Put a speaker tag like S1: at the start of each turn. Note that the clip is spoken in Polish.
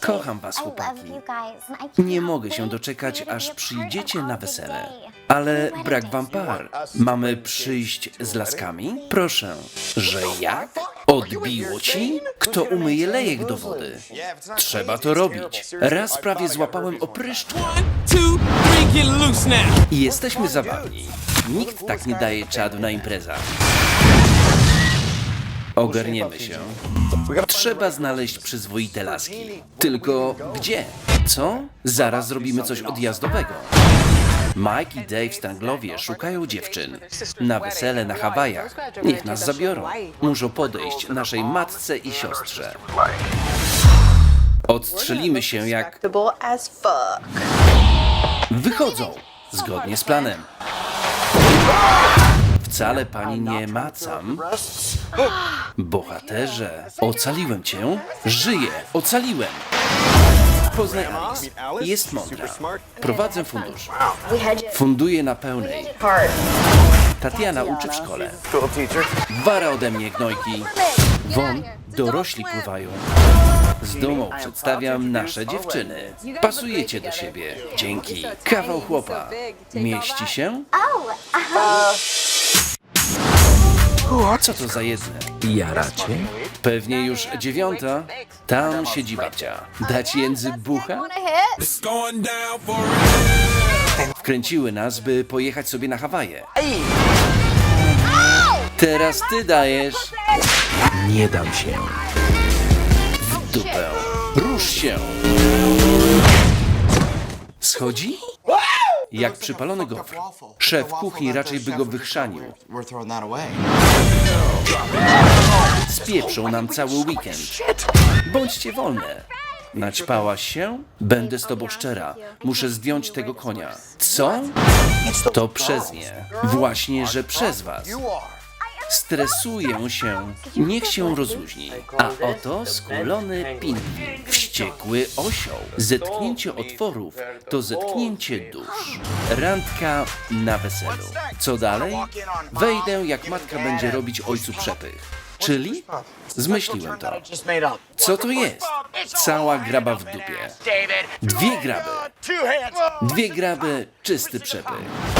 S1: Kocham was, chłopaki. Nie mogę się doczekać, aż przyjdziecie na wesele. Ale brak wam par. Mamy przyjść z laskami? Proszę. Że jak? Odbiło ci? Kto umyje lejek do wody? Trzeba to robić. Raz prawie złapałem opryszcz
S2: Two, three, get loose now.
S1: i jesteśmy zabawni. Nikt tak nie daje czadu na imprezach. Ogarniemy się. Trzeba znaleźć przyzwoite laski. Tylko gdzie? Co? Zaraz zrobimy coś odjazdowego. Mike i Dave Stanglowie szukają dziewczyn. Na wesele na Hawajach. Niech nas zabiorą. Muszą podejść naszej matce i siostrze. Odstrzelimy się jak. Wychodzą, zgodnie z planem. Wcale pani nie macam. Bohaterze, ocaliłem cię. Żyję, ocaliłem. Poznaj Alice. Jest mądra. Prowadzę fundusz. Funduję na pełnej. Tatiana uczy w szkole. Wara ode mnie, gnojki. Won, dorośli pływają. Z dumą przedstawiam nasze dziewczyny. Pasujecie do siebie. Dzięki. Kawał chłopa. Mieści się? Co to za jedne? Jaracie? Pewnie już dziewiąta. Tam siedzi babcia. Dać jędzy bucha? Wkręciły nas, by pojechać sobie na Hawaje. Teraz ty dajesz. Nie dam się. W dupę. Rusz się. Schodzi? Jak przypalony gofr. Szef kuchni raczej by go wychrzanił. Spieprzą nam cały weekend. Bądźcie wolne. Naćpałaś się? Będę z tobą szczera. Muszę zdjąć tego konia. Co? To przez nie. Właśnie, że przez was. Stresuję się. Niech się rozluźni. A oto skulony pingwin. Wściekły osioł. Zetknięcie otworów to zetknięcie dusz. Randka na weselu. Co dalej? Wejdę, jak matka będzie robić ojcu przepych. Czyli? Zmyśliłem to. Co to jest? Cała graba w dupie. Dwie graby. Dwie graby, czysty przepych.